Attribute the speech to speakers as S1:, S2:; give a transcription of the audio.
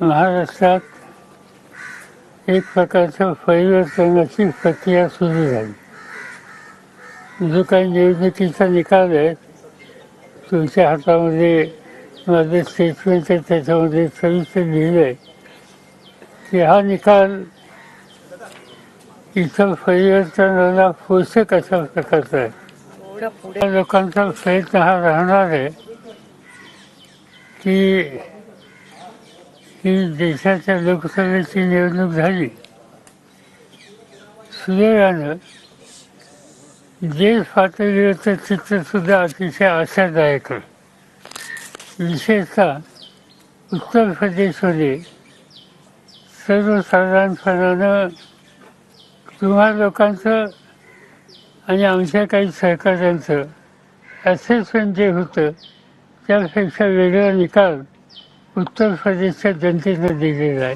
S1: महाराष्ट्रात एक प्रकारच्या परिवर्तनाची प्रक्रिया सुरू झाली. जो काही निवडणुकीचा निकाल आहे तुमच्या हातामध्ये माझं स्टेटमेंट आहे त्याच्यामध्ये सविस्तर लिहिलं आहे. की हा निकाल इतर परिवर्तनाला पोषक अशा प्रकारचा आहे. त्या लोकांचा प्रयत्न हा राहणार आहे की ही देशाच्या लोकसभेची निवडणूक झाली सुदैवानं देश पातळीवरचं चित्रसुद्धा अतिशय आशादायक आहे विशेषतः उत्तर प्रदेशमध्ये सर्वसाधारणपणानं तुम्हा लोकांचं आणि आमच्या काही सहकाऱ्यांचं असेसमेंट जे होतं त्यापेक्षा वेगळा निकाल उत्तर प्रदेशच्या जनतेनं दिलेला आहे.